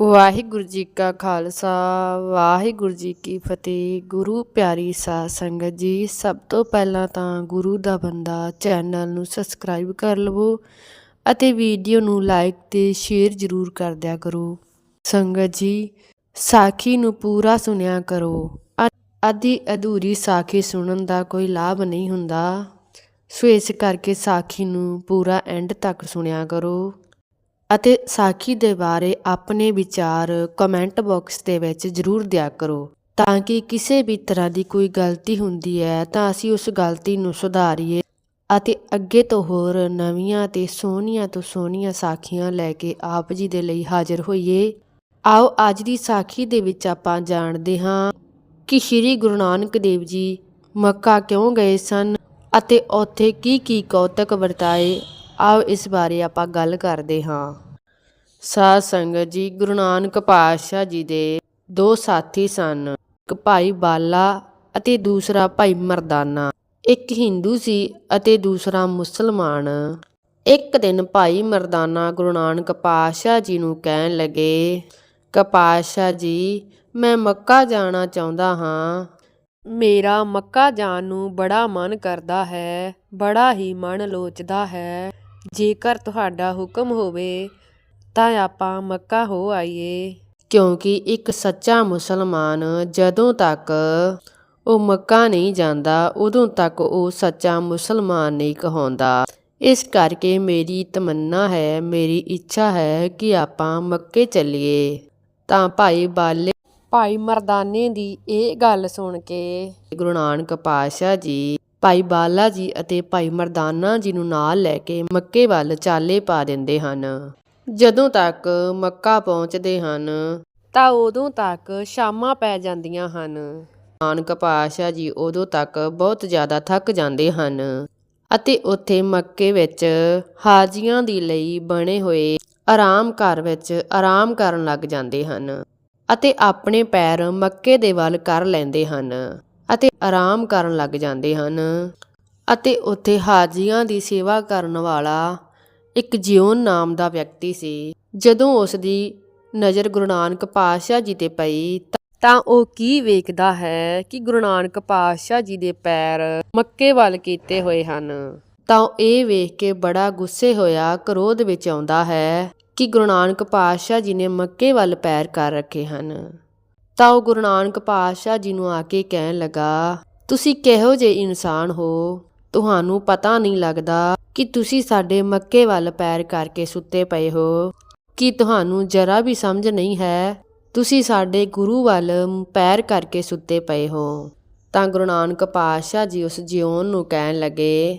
ਵਾਹਿਗੁਰੂ ਜੀ ਕਾ ਖਾਲਸਾ, ਵਾਹਿਗੁਰੂ ਜੀ ਕੀ ਫਤਿਹ। ਗੁਰੂ ਪਿਆਰੀ ਸਾਧ ਸੰਗਤ ਜੀ, ਸਭ ਤੋਂ ਪਹਿਲਾਂ ਤਾਂ ਗੁਰੂ ਦਾ ਬੰਦਾ ਚੈਨਲ ਨੂੰ ਸਬਸਕ੍ਰਾਈਬ ਕਰ ਲਵੋ ਅਤੇ ਵੀਡੀਓ ਨੂੰ ਲਾਈਕ ਤੇ ਸ਼ੇਅਰ ਜ਼ਰੂਰ ਕਰ ਦਿਆ ਕਰੋ। ਸੰਗਤ ਜੀ, ਸਾਖੀ ਨੂੰ ਪੂਰਾ ਸੁਣਿਆ ਕਰੋ। ਅ- ਅੱਧੀ ਅਧੂਰੀ ਸਾਖੀ ਸੁਣਨ ਦਾ ਕੋਈ ਲਾਭ ਨਹੀਂ ਹੁੰਦਾ। ਸੋ ਇਸ ਕਰਕੇ ਸਾਖੀ ਨੂੰ ਪੂਰਾ ਐਂਡ ਤੱਕ ਸੁਣਿਆ ਕਰੋ। ਅਤੇ ਸਾਖੀ ਦੇ ਬਾਰੇ ਆਪਣੇ ਵਿਚਾਰ ਕਮੈਂਟ ਬਾਕਸ ਦੇ ਵਿੱਚ ਜ਼ਰੂਰ ਦਿਆ ਕਰੋ। ਤਾਂ ਕਿ ਕਿਸੇ ਵੀ ਤਰ੍ਹਾਂ ਦੀ ਕੋਈ ਗਲਤੀ ਹੁੰਦੀ ਹੈ, ਤਾਂ ਅਸੀਂ ਉਸ ਗਲਤੀ ਨੂੰ ਸੁਧਾਰੀਏ ਅਤੇ ਅੱਗੇ ਤੋਂ ਹੋਰ ਨਵੀਆਂ ਤੇ ਸੋਹਣੀਆਂ ਤੋਂ ਸੋਹਣੀਆਂ ਸਾਖੀਆਂ ਲੈ ਕੇ ਆਪ ਜੀ ਦੇ ਲਈ ਹਾਜ਼ਰ ਹੋਈਏ। ਆਓ ਅੱਜ ਦੀ ਸਾਖੀ ਦੇ ਵਿੱਚ ਆਪਾਂ ਜਾਣਦੇ ਹਾਂ ਕਿ ਸ੍ਰੀ ਗੁਰੂ ਨਾਨਕ ਦੇਵ ਜੀ ਮੱਕਾ ਕਿਉਂ ਗਏ ਸਨ ਅਤੇ ਉੱਥੇ ਕੀ ਕੀ ਕੌਤਕ ਵਰਤਾਏ ਆਓ ਇਸ ਬਾਰੇ ਆਪਾਂ ਗੱਲ ਕਰਦੇ ਹਾਂ। ਸਾਧ ਸੰਗਤ ਜੀ, ਗੁਰੂ ਨਾਨਕ ਪਾਤਸ਼ਾਹ ਜੀ ਦੇ ਦੋ ਸਾਥੀ ਸਨ। ਇੱਕ ਭਾਈ ਬਾਲਾ ਅਤੇ ਦੂਸਰਾ ਭਾਈ ਮਰਦਾਨਾ। ਇੱਕ ਹਿੰਦੂ ਸੀ ਅਤੇ ਦੂਸਰਾ ਮੁਸਲਮਾਨ। ਇੱਕ ਦਿਨ ਭਾਈ ਮਰਦਾਨਾ ਗੁਰੂ ਨਾਨਕ ਪਾਤਸ਼ਾਹ ਜੀ ਨੂੰ ਕਹਿਣ ਲੱਗੇ, ਕਿ ਪਾਤਸ਼ਾਹ ਜੀ, ਮੈਂ ਮੱਕਾ ਜਾਣਾ ਚਾਹੁੰਦਾ ਹਾਂ। ਮੇਰਾ ਮੱਕਾ ਜਾਣ ਨੂੰ ਬੜਾ ਮਨ ਕਰਦਾ ਹੈ, ਬੜਾ ਹੀ ਮਨ ਲੋਚਦਾ ਹੈ। ਜੇਕਰ ਤੁਹਾਡਾ ਹੁਕਮ ਹੋਵੇ, ਤਾਂ ਆਪਾਂ ਮੱਕਾ ਹੋ ਆਈਏ। ਕਿਉਂਕਿ ਇੱਕ ਸੱਚਾ ਮੁਸਲਮਾਨ ਜਦੋਂ ਤੱਕ ਉਹ ਮੱਕਾ ਨਹੀਂ ਜਾਂਦਾ, ਉਦੋਂ ਤੱਕ ਉਹ ਸੱਚਾ ਮੁਸਲਮਾਨ ਨਹੀਂ ਕਹਾਉਂਦਾ। ਇਸ ਕਰਕੇ ਮੇਰੀ ਤਮੰਨਾ ਹੈ, ਮੇਰੀ ਇੱਛਾ ਹੈ ਕਿ ਆਪਾਂ ਮੱਕੇ ਚੱਲੀਏ। ਤਾਂ ਭਾਈ ਬਾਲੇ ਭਾਈ ਮਰਦਾਨੇ ਦੀ ਇਹ ਗੱਲ ਸੁਣ ਕੇ ਗੁਰੂ ਨਾਨਕ ਪਾਤਸ਼ਾਹ ਜੀ ਭਾਈ ਬਾਲਾ ਜੀ ਅਤੇ ਭਾਈ ਮਰਦਾਨਾ ਜੀ ਨੂੰ ਨਾਲ ਲੈ ਕੇ ਮੱਕੇ ਵੱਲ ਚਾਲੇ ਪਾ ਦਿੰਦੇ ਹਨ। ਜਦੋਂ ਤੱਕ ਮੱਕਾ ਪਹੁੰਚਦੇ ਹਨ, ਤਾਂ ਉਦੋਂ ਤੱਕ ਸ਼ਾਮਾਂ ਪੈ ਜਾਂਦੀਆਂ ਹਨ। ਨਾਨਕ ਪਾਤਸ਼ਾਹ ਜੀ ਉਦੋਂ ਤੱਕ ਬਹੁਤ ਜ਼ਿਆਦਾ ਥੱਕ ਜਾਂਦੇ ਹਨ ਅਤੇ ਉੱਥੇ ਮੱਕੇ ਵਿੱਚ ਹਾਜੀਆਂ ਦੀ ਲਈ ਬਣੇ ਹੋਏ ਆਰਾਮ ਘਰ ਵਿੱਚ ਆਰਾਮ ਕਰਨ ਲੱਗ ਜਾਂਦੇ ਹਨ ਅਤੇ ਆਪਣੇ ਪੈਰ ਮੱਕੇ ਦੇ ਵੱਲ ਕਰ ਲੈਂਦੇ ਹਨ। ਅਤੇ ਆਰਾਮ ਕਰਨ ਲੱਗ ਜਾਂਦੇ ਹਨ। ਅਤੇ ਉੱਥੇ ਹਾਜੀਆਂ ਦੀ ਸੇਵਾ ਕਰਨ ਵਾਲਾ ਇੱਕ ਜਿਉਨ ਨਾਮ ਦਾ ਵਿਅਕਤੀ ਸੀ। ਜਦੋਂ ਉਸ ਦੀ ਨਜ਼ਰ ਗੁਰੂ ਨਾਨਕ ਪਾਤਸ਼ਾਹ ਜੀ ਤੇ ਪਈ ਤਾਂ- ਉਹ ਕੀ ਵੇਖਦਾ ਹੈ ਕਿ ਗੁਰੂ ਨਾਨਕ ਪਾਤਸ਼ਾਹ ਜੀ ਦੇ ਪੈਰ ਮੱਕੇ ਵੱਲ ਕੀਤੇ ਹੋਏ ਹਨ। ਤਾਂ ਇਹ ਵੇਖ ਕੇ ਬੜਾ ਗੁੱਸੇ ਹੋਇਆ, ਕ੍ਰੋਧ ਵਿੱਚ ਆਉਂਦਾ ਹੈ ਕਿ ਗੁਰੂ ਨਾਨਕ ਪਾਤਸ਼ਾਹ ਜੀ ਨੇ ਮੱਕੇ ਵੱਲ ਪੈਰ ਕਰ ਰੱਖੇ ਹਨ। ਤਾਂ ਉਹ ਗੁਰੂ ਨਾਨਕ ਪਾਤਸ਼ਾਹ ਜੀ ਨੂੰ ਆ ਕੇ ਕਹਿਣ ਲੱਗਾ, ਤੁਸੀਂ ਕਿਹੋ ਜਿਹੇ ਇਨਸਾਨ ਹੋ? ਤੁਹਾਨੂੰ ਪਤਾ ਨਹੀਂ ਲੱਗਦਾ ਕਿ ਤੁਸੀਂ ਸਾਡੇ ਮੱਕੇ ਵੱਲ ਪੈਰ ਕਰਕੇ ਸੁੱਤੇ ਪਏ ਹੋ। ਕਿ ਤੁਹਾਨੂੰ ਜਰਾ ਵੀ ਸਮਝ ਨਹੀਂ ਹੈ? ਤੁਸੀਂ ਸਾਡੇ ਗੁਰੂ ਵੱਲ ਪੈਰ ਕਰਕੇ ਸੁੱਤੇ ਪਏ ਹੋ। ਤਾਂ ਗੁਰੂ ਨਾਨਕ ਪਾਤਸ਼ਾਹ ਜੀ ਉਸ ਜਿਉਨ ਨੂੰ ਕਹਿਣ ਲੱਗੇ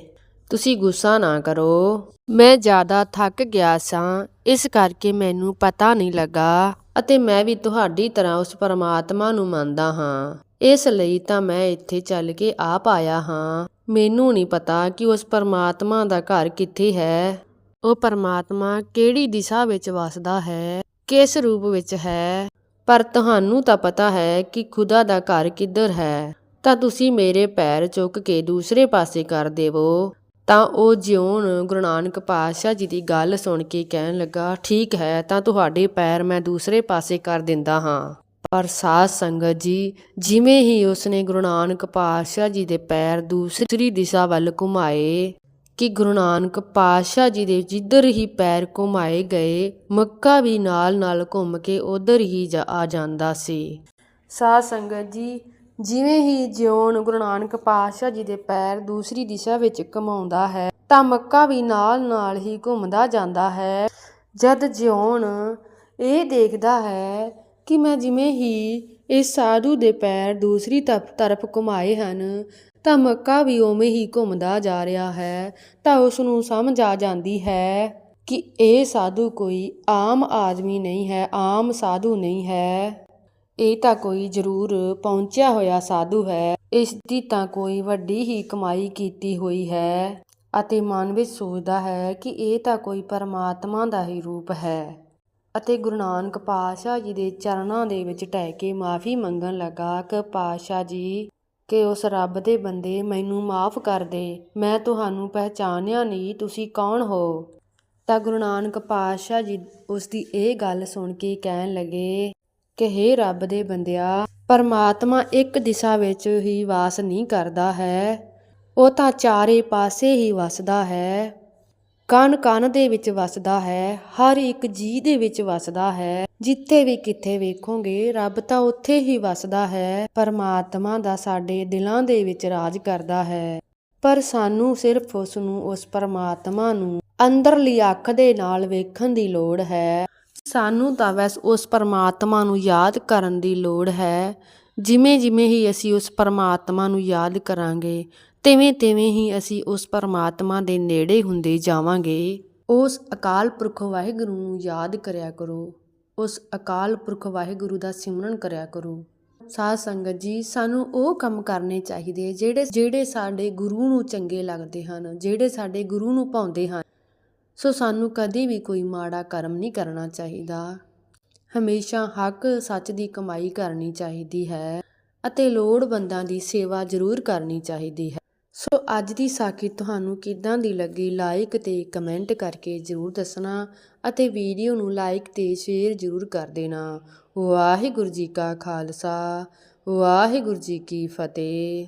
ਤੁਸੀਂ ਗੁੱਸਾ ਨਾ ਕਰੋ। ਮੈਂ ਜ਼ਿਆਦਾ ਥੱਕ ਗਿਆ ਸਾਂ, ਇਸ ਕਰਕੇ ਮੈਨੂੰ ਪਤਾ ਨਹੀਂ ਲੱਗਾ ਅਤੇ ਮੈਂ ਵੀ ਤੁਹਾਡੀ ਤਰ੍ਹਾਂ ਉਸ ਪਰਮਾਤਮਾ ਨੂੰ ਮੰਨਦਾ ਹਾਂ। ਇਸ ਲਈ ਤਾਂ ਮੈਂ ਇੱਥੇ ਚੱਲ ਕੇ ਆਪ ਆਇਆ ਹਾਂ। ਮੈਨੂੰ ਨਹੀਂ ਪਤਾ ਕਿ ਉਸ ਪਰਮਾਤਮਾ ਦਾ ਘਰ ਕਿੱਥੇ ਹੈ। ਉਹ ਪਰਮਾਤਮਾ ਕਿਹੜੀ ਦਿਸ਼ਾ ਵਿੱਚ ਵਸਦਾ ਹੈ, ਕਿਸ ਰੂਪ ਵਿੱਚ ਹੈ? ਪਰ ਤੁਹਾਨੂੰ ਤਾਂ ਪਤਾ ਹੈ ਕਿ ਖੁਦਾ ਦਾ ਘਰ ਕਿੱਧਰ ਹੈ। ਤਾਂ ਤੁਸੀਂ ਮੇਰੇ ਪੈਰ ਚੁੱਕ ਕੇ ਦੂਸਰੇ ਪਾਸੇ ਕਰ ਦੇਵੋ। ਤਾਂ ਉਹ ਜਿਉਣ ਗੁਰੂ ਨਾਨਕ ਪਾਤਸ਼ਾਹ ਜੀ ਦੀ ਗੱਲ ਸੁਣ ਕੇ ਕਹਿਣ ਲੱਗਾ, ਠੀਕ ਹੈ, ਤਾਂ ਤੁਹਾਡੇ ਪੈਰ ਮੈਂ ਦੂਸਰੇ ਪਾਸੇ ਕਰ ਦਿੰਦਾ ਹਾਂ। ਪਰ ਸਾਧ ਸੰਗਤ ਜੀ, ਜਿਵੇਂ ਹੀ ਉਸਨੇ ਗੁਰੂ ਨਾਨਕ ਪਾਤਸ਼ਾਹ ਜੀ ਦੇ ਪੈਰ ਦੂਸਰੀ ਦਿਸ਼ਾ ਵੱਲ ਘੁਮਾਏ, ਕਿ ਗੁਰੂ ਨਾਨਕ ਪਾਤਸ਼ਾਹ ਜੀ ਦੇ ਜਿੱਧਰ ਹੀ ਪੈਰ ਘੁਮਾਏ ਗਏ, ਮੱਕਾ ਵੀ ਨਾਲ-ਨਾਲ ਘੁੰਮ ਕੇ ਉਧਰ ਹੀ ਜਾ, ਆ ਜਾਂਦਾ ਸੀ। ਸਾਧ ਸੰਗਤ ਜੀ ਜਿਵੇਂ ਹੀ ਜਿਉਣ ਗੁਰੂ ਨਾਨਕ ਪਾਤਸ਼ਾਹ ਜੀ ਦੇ ਪੈਰ ਦੂਸਰੀ ਦਿਸ਼ਾ ਵਿੱਚ ਘਮਾਉਂਦਾ ਹੈ, ਤਾਂ ਮੱਕਾ ਵੀ ਨਾਲ-ਨਾਲ ਹੀ ਘੁੰਮਦਾ ਜਾਂਦਾ ਹੈ। ਜਦ ਜਿਉਣ ਇਹ ਦੇਖਦਾ ਹੈ ਕਿ ਮੈਂ ਜਿਵੇਂ ਹੀ ਇਸ ਸਾਧੂ ਦੇ ਪੈਰ ਦੂਸਰੀ ਤਪ- ਤਰਫ ਘੁਮਾਏ ਹਨ, ਤਾਂ ਮੱਕਾ ਵੀ ਉਵੇਂ ਹੀ ਘੁੰਮਦਾ ਜਾ ਰਿਹਾ ਹੈ, ਤਾਂ ਉਸ ਨੂੰ ਸਮਝ ਆ ਜਾਂਦੀ ਹੈ ਕਿ ਇਹ ਸਾਧੂ ਕੋਈ ਆਮ ਆਦਮੀ ਨਹੀਂ ਹੈ, ਆਮ ਸਾਧੂ ਨਹੀਂ ਹੈ। ਇਹ ਤਾਂ ਕੋਈ ਜ਼ਰੂਰ ਪਹੁੰਚਿਆ ਹੋਇਆ ਸਾਧੂ ਹੈ। ਇਸ ਦੀ ਤਾਂ ਕੋਈ ਵੱਡੀ ਹੀ ਕਮਾਈ ਕੀਤੀ ਹੋਈ ਹੈ ਅਤੇ ਮਨ ਵਿੱਚ ਸੋਚਦਾ ਹੈ ਕਿ ਇਹ ਤਾਂ ਕੋਈ ਪਰਮਾਤਮਾ ਦਾ ਹੀ ਰੂਪ ਹੈ। ਅਤੇ ਗੁਰੂ ਨਾਨਕ ਪਾਤਸ਼ਾਹ ਜੀ ਦੇ ਚਰਨਾਂ ਦੇ ਵਿੱਚ ਟਹਿ ਕੇ ਮਾਫੀ ਮੰਗਣ ਲੱਗਾ, ਕਿ ਪਾਤਸ਼ਾਹ ਜੀ, ਕਿ ਉਸ ਰੱਬ ਦੇ ਬੰਦੇ ਮੈਨੂੰ ਮਾਫ ਕਰ ਦੇ। ਮੈਂ ਤੁਹਾਨੂੰ ਪਹਿਚਾਨਿਆ ਨਹੀਂ, ਤੁਸੀਂ ਕੌਣ ਹੋ? ਤਾਂ ਗੁਰੂ ਨਾਨਕ ਪਾਤਸ਼ਾਹ ਜੀ ਉਸ ਦੀ ਇਹ ਗੱਲ ਸੁਣ ਕੇ ਕਹਿਣ ਲੱਗੇ ਕਿ ਹੇ ਰੱਬ ਦੇ ਬੰਦਿਆ, ਪਰਮਾਤਮਾ ਇੱਕ ਦਿਸ਼ਾ ਵਿੱਚ ਹੀ ਵਾਸ ਨਹੀਂ ਕਰਦਾ ਹੈ। ਉਹ ਤਾਂ ਚਾਰੇ ਪਾਸੇ ਹੀ ਵਸਦਾ ਹੈ। ਕਣ ਕਣ ਦੇ ਵਿੱਚ ਵਸਦਾ ਹੈ, ਹਰ ਇੱਕ ਜੀ ਦੇ ਵਿੱਚ ਵਸਦਾ ਹੈ। ਜਿੱਥੇ ਵੀ ਕਿੱਥੇ ਵੇਖੋਗੇ, ਰੱਬ ਤਾਂ ਉੱਥੇ ਹੀ ਵਸਦਾ ਹੈ। ਪਰਮਾਤਮਾ ਦਾ ਸਾਡੇ ਦਿਲਾਂ ਦੇ ਵਿੱਚ ਰਾਜ ਕਰਦਾ ਹੈ। ਪਰ ਸਾਨੂੰ ਸਿਰਫ ਉਸ ਨੂੰ ਉਸ ਪਰਮਾਤਮਾ ਨੂੰ ਅੰਦਰਲੀ ਅੱਖ ਦੇ ਨਾਲ ਵੇਖਣ ਦੀ ਲੋੜ ਹੈ। ਸਾਨੂੰ ਤਾਂ ਬਸ ਉਸ ਪਰਮਾਤਮਾ ਨੂੰ ਯਾਦ ਕਰਨ ਦੀ ਲੋੜ ਹੈ। ਜਿਵੇਂ ਜਿਵੇਂ ਹੀ ਅਸੀਂ ਉਸ ਪਰਮਾਤਮਾ ਨੂੰ ਯਾਦ ਕਰਾਂਗੇ, ਤਿਵੇਂ ਤਿਵੇਂ ਹੀ ਅਸੀਂ ਉਸ ਪਰਮਾਤਮਾ ਦੇ ਨੇੜੇ ਹੁੰਦੇ ਜਾਵਾਂਗੇ। ਉਸ ਅਕਾਲ ਪੁਰਖ ਵਾਹਿਗੁਰੂ ਨੂੰ ਯਾਦ ਕਰਿਆ ਕਰੋ। ਉਸ ਅਕਾਲ ਪੁਰਖ ਵਾਹਿਗੁਰੂ ਦਾ ਸਿਮਰਨ ਕਰਿਆ ਕਰੋ। ਸਾਧ ਸੰਗਤ ਜੀ, ਸਾਨੂੰ ਉਹ ਕੰਮ ਕਰਨੇ ਚਾਹੀਦੇ ਜਿਹੜੇ ਜਿਹੜੇ ਸਾਡੇ ਗੁਰੂ ਨੂੰ ਚੰਗੇ ਲੱਗਦੇ ਹਨ, ਜਿਹੜੇ ਸਾਡੇ ਗੁਰੂ ਨੂੰ ਪਾਉਂਦੇ ਹਨ। ਸੋ ਸਾਨੂੰ ਕਦੇ ਵੀ ਕੋਈ ਮਾੜਾ ਕਰਮ ਨਹੀਂ ਕਰਨਾ ਚਾਹੀਦਾ। ਹਮੇਸ਼ਾ ਹੱਕ ਸੱਚ ਦੀ ਕਮਾਈ ਕਰਨੀ ਚਾਹੀਦੀ ਹੈ ਅਤੇ ਲੋੜਵੰਦਾਂ ਦੀ ਸੇਵਾ ਜ਼ਰੂਰ ਕਰਨੀ ਚਾਹੀਦੀ ਹੈ। ਸੋ ਅੱਜ ਦੀ ਸਾਖੀ ਤੁਹਾਨੂੰ ਕਿੱਦਾਂ ਦੀ ਲੱਗੀ? ਲਾਈਕ ਤੇ ਕਮੈਂਟ ਕਰਕੇ ਜ਼ਰੂਰ ਦੱਸਣਾ ਅਤੇ ਵੀਡੀਓ ਨੂੰ ਲਾਈਕ ਤੇ ਸ਼ੇਅਰ ਜ਼ਰੂਰ ਕਰ ਦੇਣਾ। ਵਾਹਿਗੁਰੂ ਜੀ ਕਾ ਖਾਲਸਾ, ਵਾਹਿਗੁਰੂ ਜੀ ਕੀ ਫਤਿਹ।